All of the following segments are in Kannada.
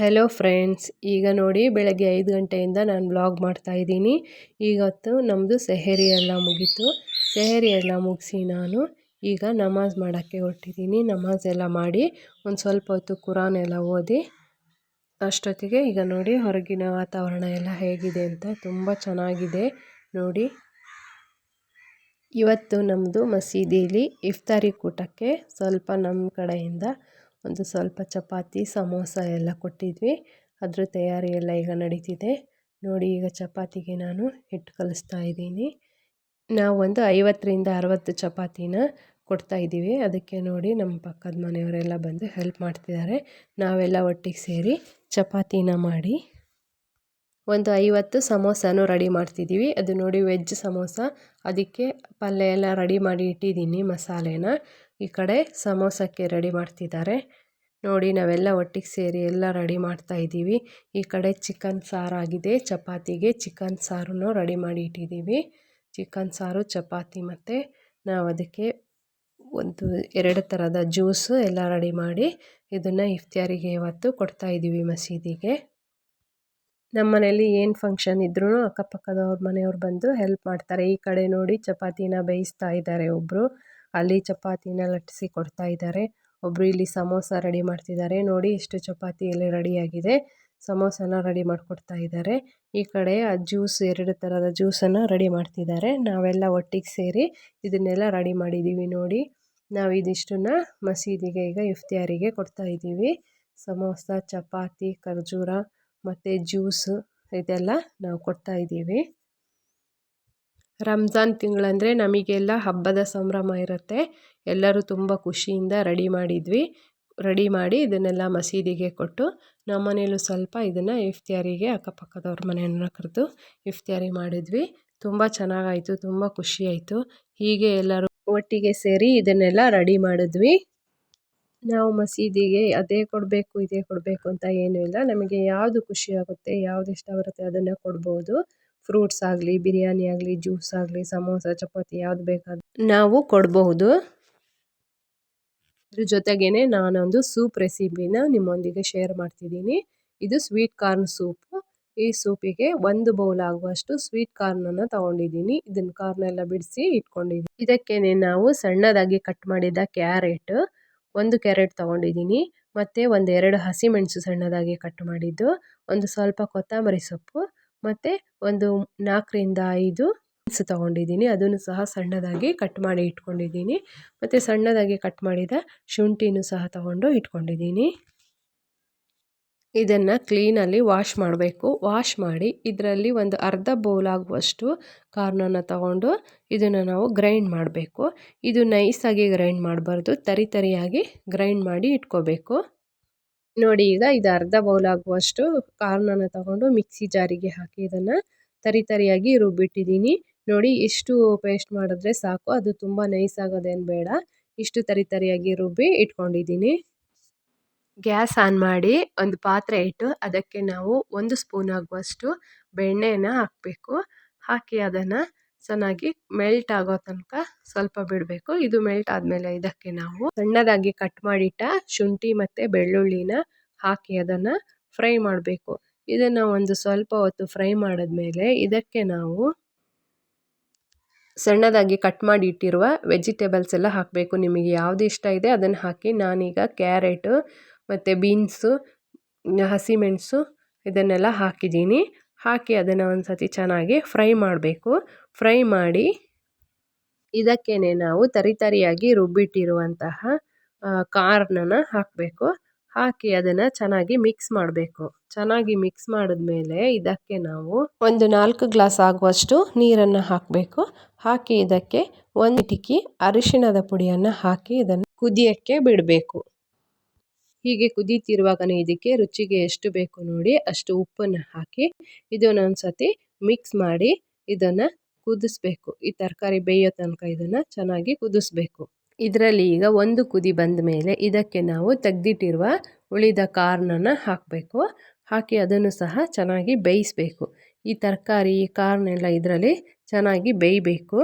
ಹೆಲೋ ಫ್ರೆಂಡ್ಸ್ ಈಗ ನೋಡಿ ಬೆಳಗ್ಗೆ ಐದು ಗಂಟೆಯಿಂದ ನಾನು ಬ್ಲಾಗ್ ಮಾಡ್ತಾ ಇದ್ದೀನಿ. ಇವತ್ತು ನಮ್ಮದು ಸೆಹರಿ ಎಲ್ಲ ಮುಗೀತು. ಸೆಹರಿ ಎಲ್ಲ ಮುಗಿಸಿ ನಾನು ಈಗ ನಮಾಜ್ ಮಾಡೋಕ್ಕೆ ಹೊರಟಿದ್ದೀನಿ. ನಮಾಜ್ ಎಲ್ಲ ಮಾಡಿ ಒಂದು ಸ್ವಲ್ಪ ಹೊತ್ತು ಕುರಾನ್ ಎಲ್ಲ ಓದಿ ಅಷ್ಟೊತ್ತಿಗೆ ಈಗ ನೋಡಿ ಹೊರಗಿನ ವಾತಾವರಣ ಎಲ್ಲ ಹೇಗಿದೆ ಅಂತ ತುಂಬ ಚೆನ್ನಾಗಿದೆ ನೋಡಿ. ಇವತ್ತು ನಮ್ಮದು ಮಸೀದಿಲಿ ಇಫ್ತಾರಿ ಕೂಟಕ್ಕೆ ಸ್ವಲ್ಪ ನಮ್ಮ ಕಡೆಯಿಂದ ಒಂದು ಸ್ವಲ್ಪ ಚಪಾತಿ, ಸಮೋಸ ಎಲ್ಲ ಕೊಟ್ಟಿದ್ವಿ. ಅದ್ರ ತಯಾರಿ ಎಲ್ಲ ಈಗ ನಡೀತಿದೆ. ನೋಡಿ, ಈಗ ಚಪಾತಿಗೆ ನಾನು ಹಿಟ್ಟು ಕಲಿಸ್ತಾ ಇದ್ದೀನಿ. ನಾವು ಒಂದು ಐವತ್ತರಿಂದ ಅರವತ್ತು ಚಪಾತಿನ ಕೊಡ್ತಾ ಇದ್ದೀವಿ. ಅದಕ್ಕೆ ನೋಡಿ, ನಮ್ಮ ಪಕ್ಕದ ಮನೆಯವರೆಲ್ಲ ಬಂದು ಹೆಲ್ಪ್ ಮಾಡ್ತಿದ್ದಾರೆ. ನಾವೆಲ್ಲ ಒಟ್ಟಿಗೆ ಸೇರಿ ಚಪಾತಿನ ಮಾಡಿ ಒಂದು ಐವತ್ತು ಸಮೋಸನೂ ರೆಡಿ ಮಾಡ್ತಿದ್ದೀವಿ. ಅದು ನೋಡಿ, ವೆಜ್ ಸಮೋಸ. ಅದಕ್ಕೆ ಪಲ್ಯ ಎಲ್ಲ ರೆಡಿ ಮಾಡಿ ಇಟ್ಟಿದ್ದೀನಿ ಮಸಾಲೆನ. ಈ ಕಡೆ ಸಮೋಸಕ್ಕೆ ರೆಡಿ ಮಾಡ್ತಿದ್ದಾರೆ. ನೋಡಿ, ನಾವೆಲ್ಲ ಒಟ್ಟಿಗೆ ಸೇರಿ ಎಲ್ಲ ರೆಡಿ ಮಾಡ್ತಾ ಇದ್ದೀವಿ. ಈ ಕಡೆ ಚಿಕನ್ ಸಾರಾಗಿದೆ ಚಪಾತಿಗೆ ಚಿಕನ್ ಸಾರನ್ನು ರೆಡಿ ಮಾಡಿ ಇಟ್ಟಿದ್ದೀವಿ. ಚಿಕನ್ ಸಾರು, ಚಪಾತಿ ಮತ್ತು ನಾವು ಅದಕ್ಕೆ ಒಂದು ಎರಡು ಥರದ ಜ್ಯೂಸು ಎಲ್ಲ ರೆಡಿ ಮಾಡಿ ಇದನ್ನು ಇಫ್ತಿಯಾರಿಗೆ ಇವತ್ತು ಕೊಡ್ತಾ ಇದ್ದೀವಿ ಮಸೀದಿಗೆ. ನಮ್ಮ ಮನೆಯಲ್ಲಿ ಏನು ಫಂಕ್ಷನ್ ಇದ್ರೂ ಅಕ್ಕಪಕ್ಕದವ್ರ ಮನೆಯವ್ರು ಬಂದು ಹೆಲ್ಪ್ ಮಾಡ್ತಾರೆ. ಈ ಕಡೆ ನೋಡಿ, ಚಪಾತಿನ ಬೇಯಿಸ್ತಾ ಇದ್ದಾರೆ ಒಬ್ಬರು ಅಲ್ಲಿ ಚಪಾತಿನ ಲಟ್ಟಿಸಿ ಕೊಡ್ತಾ ಇದ್ದಾರೆ. ಒಬ್ರು ಇಲ್ಲಿ ಸಮೋಸ ರೆಡಿ ಮಾಡ್ತಿದ್ದಾರೆ. ನೋಡಿ ಎಷ್ಟು ಚಪಾತಿ ಇಲ್ಲಿ ರೆಡಿಯಾಗಿದೆ. ಸಮೋಸನ ರೆಡಿ ಮಾಡಿಕೊಡ್ತಾ ಇದ್ದಾರೆ. ಈ ಕಡೆ ಆ ಜ್ಯೂಸ್, ಎರಡು ಥರದ ಜ್ಯೂಸನ್ನು ರೆಡಿ ಮಾಡ್ತಿದ್ದಾರೆ. ನಾವೆಲ್ಲ ಒಟ್ಟಿಗೆ ಸೇರಿ ಇದನ್ನೆಲ್ಲ ರೆಡಿ ಮಾಡಿದ್ದೀವಿ ನೋಡಿ. ನಾವು ಇದಿಷ್ಟನ್ನ ಮಸೀದಿಗೆ ಈಗ ಇಫ್ತಿಯಾರಿಗೆ ಕೊಡ್ತಾ ಇದ್ದೀವಿ. ಸಮೋಸ, ಚಪಾತಿ, ಖರ್ಜೂರ ಮತ್ತು ಜ್ಯೂಸು ಇದೆಲ್ಲ ನಾವು ಕೊಡ್ತಾ ಇದ್ದೀವಿ. ರಂಜಾನ್ ತಿಂಗಳಂದರೆ ನಮಗೆಲ್ಲ ಹಬ್ಬದ ಸಂಭ್ರಮ ಇರುತ್ತೆ. ಎಲ್ಲರೂ ತುಂಬ ಖುಷಿಯಿಂದ ರೆಡಿ ಮಾಡಿದ್ವಿ. ರೆಡಿ ಮಾಡಿ ಇದನ್ನೆಲ್ಲ ಮಸೀದಿಗೆ ಕೊಟ್ಟು ನಮ್ಮ ಮನೇಲೂ ಸ್ವಲ್ಪ ಇದನ್ನು ಇಫ್ತಿಯಾರಿಗೆ ಅಕ್ಕಪಕ್ಕದವ್ರ ಮನೆಯನ್ನು ಕರೆದು ಇಫ್ತಿಯಾರಿ ಮಾಡಿದ್ವಿ. ತುಂಬ ಚೆನ್ನಾಗಾಯಿತು, ತುಂಬ ಖುಷಿಯಾಯಿತು. ಹೀಗೆ ಎಲ್ಲರೂ ಒಟ್ಟಿಗೆ ಸೇರಿ ಇದನ್ನೆಲ್ಲ ರೆಡಿ ಮಾಡಿದ್ವಿ. ನಾವು ಮಸೀದಿಗೆ ಅದೇ ಕೊಡಬೇಕು, ಇದೇ ಕೊಡಬೇಕು ಅಂತ ಏನೂ ಇಲ್ಲ. ನಮಗೆ ಯಾವುದು ಖುಷಿ ಆಗುತ್ತೆ, ಯಾವುದು ಇಷ್ಟ ಬರುತ್ತೆ ಅದನ್ನು ಕೊಡ್ಬೋದು. ಫ್ರೂಟ್ಸ್ ಆಗಲಿ, ಬಿರಿಯಾನಿ ಆಗಲಿ, ಜ್ಯೂಸ್ ಆಗಲಿ, ಸಮೋಸ, ಚಪಾತಿ ಯಾವ್ದು ಬೇಕಾದ್ರೂ ನಾವು ಕೊಡಬಹುದು. ಇದ್ರ ಜೊತೆಗೇನೆ ನಾನೊಂದು ಸೂಪ್ ರೆಸಿಪಿನ ನಿಮ್ಮೊಂದಿಗೆ ಶೇರ್ ಮಾಡ್ತಿದ್ದೀನಿ. ಇದು ಸ್ವೀಟ್ ಕಾರ್ನ್ ಸೂಪ್. ಈ ಸೂಪಿಗೆ ಒಂದು ಬೌಲ್ ಆಗುವಷ್ಟು ಸ್ವೀಟ್ ಕಾರ್ನನ್ನು ತಗೊಂಡಿದ್ದೀನಿ. ಇದನ್ನ ಕಾರ್ನೆಲ್ಲ ಬಿಡಿಸಿ ಇಟ್ಕೊಂಡಿದ್ದೀನಿ. ಇದಕ್ಕೇನೆ ನಾವು ಸಣ್ಣದಾಗಿ ಕಟ್ ಮಾಡಿದ ಕ್ಯಾರೆಟ್, ಒಂದು ಕ್ಯಾರೆಟ್ ತೊಗೊಂಡಿದ್ದೀನಿ. ಮತ್ತು ಒಂದೆರಡು ಹಸಿಮೆಣಸು ಸಣ್ಣದಾಗಿ ಕಟ್ ಮಾಡಿದ್ದು, ಒಂದು ಸ್ವಲ್ಪ ಕೊತ್ತಂಬರಿ ಸೊಪ್ಪು ಮತ್ತು ಒಂದು ನಾಲ್ಕರಿಂದ ಐದು ಬೀನ್ಸ್ ತೊಗೊಂಡಿದ್ದೀನಿ. ಅದನ್ನು ಸಹ ಸಣ್ಣದಾಗಿ ಕಟ್ ಮಾಡಿ ಇಟ್ಕೊಂಡಿದ್ದೀನಿ. ಮತ್ತು ಸಣ್ಣದಾಗಿ ಕಟ್ ಮಾಡಿದ ಶುಂಠಿನೂ ಸಹ ತಗೊಂಡು ಇಟ್ಕೊಂಡಿದ್ದೀನಿ. ಇದನ್ನು ಕ್ಲೀನಲ್ಲಿ ವಾಶ್ ಮಾಡಬೇಕು. ವಾಶ್ ಮಾಡಿ ಇದರಲ್ಲಿ ಒಂದು ಅರ್ಧ ಬೌಲ್ ಆಗುವಷ್ಟು ಕಾರ್ನನ್ನು ತಗೊಂಡು ಇದನ್ನು ನಾವು ಗ್ರೈಂಡ್ ಮಾಡಬೇಕು. ಇದು ನೈಸಾಗಿ ಗ್ರೈಂಡ್ ಮಾಡಬಾರ್ದು. ತರಿ ತರಿಯಾಗಿ ಗ್ರೈಂಡ್ ಮಾಡಿ ಇಟ್ಕೋಬೇಕು. ನೋಡಿ, ಈಗ ಇದು ಅರ್ಧ ಬೌಲ್ ಆಗುವಷ್ಟು ಕಾರ್ನನ್ನು ತಗೊಂಡು ಮಿಕ್ಸಿ ಜಾರಿಗೆ ಹಾಕಿ ಇದನ್ನು ತರಿ ತರಿಯಾಗಿ ರುಬ್ಬಿಟ್ಟಿದ್ದೀನಿ. ನೋಡಿ, ಇಷ್ಟು ಪೇಸ್ಟ್ ಮಾಡಿದ್ರೆ ಸಾಕು. ಅದು ತುಂಬ ನೈಸ್ ಆಗೋದೇನು ಬೇಡ. ಇಷ್ಟು ತರಿ ತರಿಯಾಗಿ ರುಬ್ಬಿ ಇಟ್ಕೊಂಡಿದ್ದೀನಿ. ಗ್ಯಾಸ್ ಆನ್ ಮಾಡಿ ಒಂದು ಪಾತ್ರೆ ಇಟ್ಟು ಅದಕ್ಕೆ ನಾವು ಒಂದು ಸ್ಪೂನ್ ಆಗುವಷ್ಟು ಬೆಣ್ಣೆನ ಹಾಕಬೇಕು. ಹಾಕಿ ಅದನ್ನು ಚೆನ್ನಾಗಿ ಮೆಲ್ಟ್ ಆಗೋ ತನಕ ಸ್ವಲ್ಪ ಬಿಡಬೇಕು. ಇದು ಮೆಲ್ಟ್ ಆದಮೇಲೆ ಇದಕ್ಕೆ ನಾವು ಸಣ್ಣದಾಗಿ ಕಟ್ ಮಾಡಿಟ್ಟ ಶುಂಠಿ ಮತ್ತು ಬೆಳ್ಳುಳ್ಳಿನ ಹಾಕಿ ಅದನ್ನು ಫ್ರೈ ಮಾಡಬೇಕು. ಇದನ್ನು ಒಂದು ಸ್ವಲ್ಪ ಹೊತ್ತು ಫ್ರೈ ಮಾಡಿದ್ಮೇಲೆ ಇದಕ್ಕೆ ನಾವು ಸಣ್ಣದಾಗಿ ಕಟ್ ಮಾಡಿ ಇಟ್ಟಿರುವ ವೆಜಿಟೇಬಲ್ಸ್ ಎಲ್ಲ ಹಾಕಬೇಕು. ನಿಮಗೆ ಯಾವುದು ಇಷ್ಟ ಇದೆ ಅದನ್ನು ಹಾಕಿ ನಾನೀಗ ಕ್ಯಾರೆಟು ಮತ್ತು ಬೀನ್ಸು, ಹಸಿಮೆಣಸು ಇದನ್ನೆಲ್ಲ ಹಾಕಿದ್ದೀನಿ. ಹಾಕಿ ಅದನ್ನು ಒಂದು ಸತಿ ಚೆನ್ನಾಗಿ ಫ್ರೈ ಮಾಡಬೇಕು. ಫ್ರೈ ಮಾಡಿ ಇದಕ್ಕೇ ನಾವು ತರಿತರಿಯಾಗಿ ರುಬ್ಬಿಟ್ಟಿರುವಂತಹ ಕಾರ್ನನ್ನು ಹಾಕಬೇಕು. ಹಾಕಿ ಅದನ್ನು ಚೆನ್ನಾಗಿ ಮಿಕ್ಸ್ ಮಾಡಬೇಕು. ಚೆನ್ನಾಗಿ ಮಿಕ್ಸ್ ಮಾಡಿದ್ಮೇಲೆ ಇದಕ್ಕೆ ನಾವು ಒಂದು ನಾಲ್ಕು ಗ್ಲಾಸ್ ಆಗುವಷ್ಟು ನೀರನ್ನು ಹಾಕಬೇಕು. ಹಾಕಿ ಇದಕ್ಕೆ ಒಂದು ಟಿಕ್ಕಿ ಅರಿಶಿಣದ ಪುಡಿಯನ್ನು ಹಾಕಿ ಇದನ್ನು ಕುದಿಯೋಕ್ಕೆ ಬಿಡಬೇಕು. ಹೀಗೆ ಕುದೀತಿರುವಾಗನೇ ಇದಕ್ಕೆ ರುಚಿಗೆ ಎಷ್ಟು ಬೇಕು ನೋಡಿ ಅಷ್ಟು ಉಪ್ಪನ್ನು ಹಾಕಿ ಇದನ್ನೊಂದು ಸತಿ ಮಿಕ್ಸ್ ಮಾಡಿ ಇದನ್ನು ಕುದಿಸ್ಬೇಕು. ಈ ತರಕಾರಿ ಬೇಯೋ ತನಕ ಇದನ್ನು ಚೆನ್ನಾಗಿ ಕುದಿಸ್ಬೇಕು. ಇದರಲ್ಲಿ ಈಗ ಒಂದು ಕುದಿ ಬಂದ ಮೇಲೆ ಇದಕ್ಕೆ ನಾವು ತೆಗ್ದಿಟ್ಟಿರುವ ಉಳಿದ ಕಾರ್ನನ್ನು ಹಾಕಬೇಕು. ಹಾಕಿ ಅದನ್ನು ಸಹ ಚೆನ್ನಾಗಿ ಬೇಯಿಸಬೇಕು. ಈ ತರಕಾರಿ, ಈ ಕಾರ್ನೆಲ್ಲ ಇದರಲ್ಲಿ ಚೆನ್ನಾಗಿ ಬೇಯಬೇಕು.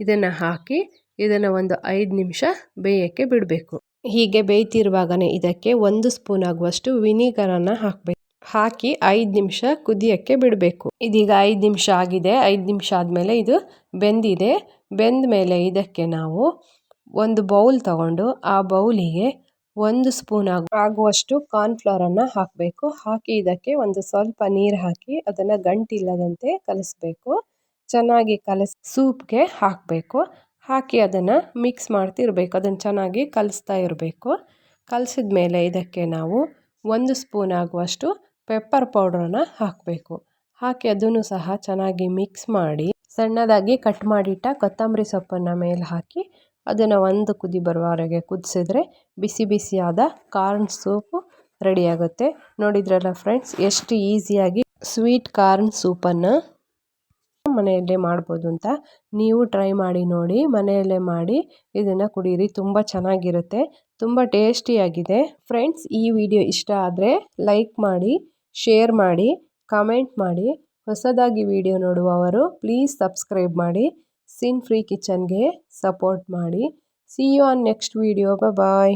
ಇದನ್ನು ಹಾಕಿ ಇದನ್ನು ಒಂದು ಐದು ನಿಮಿಷ ಬೇಯೋಕ್ಕೆ ಬಿಡಬೇಕು. ಹೀಗೆ ಬೇಯ್ತಿರುವಾಗಲೇ ಇದಕ್ಕೆ ಒಂದು ಸ್ಪೂನ್ ಆಗುವಷ್ಟು ವಿನಿಗರನ್ನು ಹಾಕಬೇಕು. ಹಾಕಿ ಐದು ನಿಮಿಷ ಕುದಿಯೋಕ್ಕೆ ಬಿಡಬೇಕು. ಇದೀಗ ಐದು ನಿಮಿಷ ಆಗಿದೆ. ಐದು ನಿಮಿಷ ಆದಮೇಲೆ ಇದು ಬೆಂದಿದೆ. ಬೆಂದ ಮೇಲೆ ಇದಕ್ಕೆ ನಾವು ಒಂದು ಬೌಲ್ ತಗೊಂಡು ಆ ಬೌಲಿಗೆ ಒಂದು ಸ್ಪೂನ್ ಆಗುವಷ್ಟು ಕಾರ್ನ್ಫ್ಲವರನ್ನು ಹಾಕಬೇಕು. ಹಾಕಿ ಇದಕ್ಕೆ ಒಂದು ಸ್ವಲ್ಪ ನೀರು ಹಾಕಿ ಅದನ್ನು ಗಂಟಿಲ್ಲದಂತೆ ಕಲಿಸ್ಬೇಕು. ಚೆನ್ನಾಗಿ ಕಲಸಿ ಸೂಪ್ಗೆ ಹಾಕಬೇಕು. ಹಾಕಿ ಅದನ್ನು ಮಿಕ್ಸ್ ಮಾಡ್ತಿರಬೇಕು. ಅದನ್ನು ಚೆನ್ನಾಗಿ ಕಲಿಸ್ತಾ ಇರಬೇಕು. ಕಲಸಿದ ಮೇಲೆ ಇದಕ್ಕೆ ನಾವು ಒಂದು ಸ್ಪೂನ್ ಆಗುವಷ್ಟು ಪೆಪ್ಪರ್ ಪೌಡ್ರನ್ನು ಹಾಕಬೇಕು. ಹಾಕಿ ಅದನ್ನು ಸಹ ಚೆನ್ನಾಗಿ ಮಿಕ್ಸ್ ಮಾಡಿ ಸಣ್ಣದಾಗಿ ಕಟ್ ಮಾಡಿಟ್ಟ ಕೊತ್ತಂಬರಿ ಸೊಪ್ಪನ್ನು ಮೇಲೆ ಹಾಕಿ ಅದನ್ನು ಒಂದು ಕುದಿ ಬರುವವರೆಗೆ ಕುದಿಸಿದ್ರೆ ಬಿಸಿ ಬಿಸಿಯಾದ ಕಾರ್ನ್ ಸೂಪು ರೆಡಿಯಾಗುತ್ತೆ ನೋಡಿದ್ರಲ್ಲ ಫ್ರೆಂಡ್ಸ್ ಎಷ್ಟು ಈಸಿಯಾಗಿ ಸ್ವೀಟ್ ಕಾರ್ನ್ ಸೂಪನ್ನು ಮನೆಯಲ್ಲೇ ಮಾಡ್ಬೋದು ಅಂತ ನೀವು ಟ್ರೈ ಮಾಡಿ ನೋಡಿ, ಮನೆಯಲ್ಲೇ ಮಾಡಿ ಇದನ್ನು ಕುಡೀರಿ. ತುಂಬ ಚೆನ್ನಾಗಿರುತ್ತೆ, ತುಂಬ ಟೇಸ್ಟಿಯಾಗಿದೆ ಫ್ರೆಂಡ್ಸ್, ಈ ವಿಡಿಯೋ ಇಷ್ಟ ಆದರೆ ಲೈಕ್ ಮಾಡಿ, ಶೇರ್ ಮಾಡಿ, ಕಮೆಂಟ್ ಮಾಡಿ. ಹೊಸದಾಗಿ ವಿಡಿಯೋ ನೋಡುವವರು ಪ್ಲೀಸ್ ಸಬ್ಸ್ಕ್ರೈಬ್ ಮಾಡಿ. ಸಿನ್ ಫ್ರೀ ಕಿಚನ್ಗೆ ಸಪೋರ್ಟ್ ಮಾಡಿ. See you on next video bye